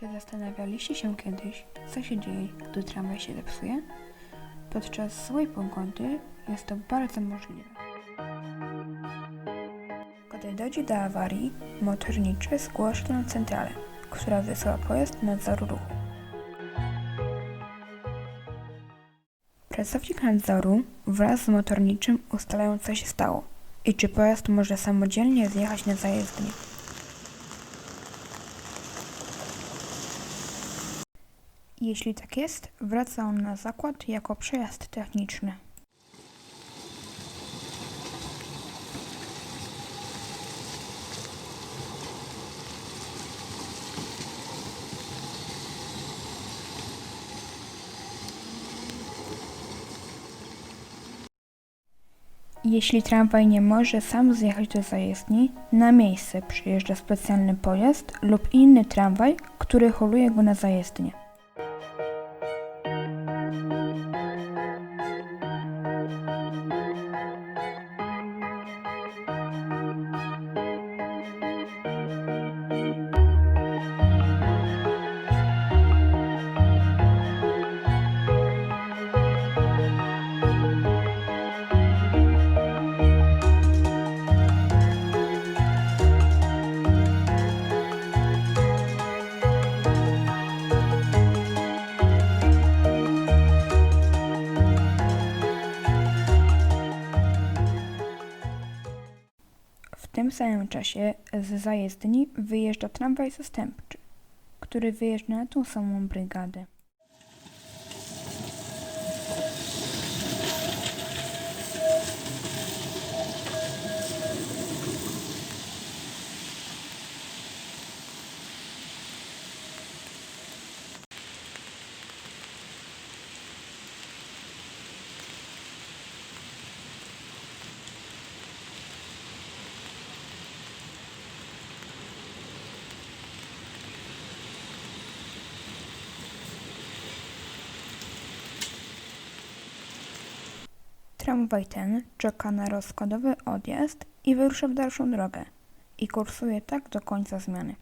Czy zastanawialiście się kiedyś, co się dzieje, gdy tramwaj się zepsuje? Podczas złej pogody jest to bardzo możliwe. Gdy dojdzie do awarii, motorniczy zgłosi na centralę, która wysyła pojazd nadzoru ruchu. Pracownik nadzoru wraz z motorniczym ustalają, co się stało i czy pojazd może samodzielnie zjechać na zajezdnię. Jeśli tak jest, wraca on na zakład jako przejazd techniczny. Jeśli tramwaj nie może sam zjechać do zajezdni, na miejsce przyjeżdża specjalny pojazd lub inny tramwaj, który holuje go na zajezdnię. Tym samym czasie z zajezdni wyjeżdża tramwaj zastępczy, który wyjeżdża na tą samą brygadę. Tramwaj ten czeka na rozkładowy odjazd i wyrusza w dalszą drogę i kursuje tak do końca zmiany.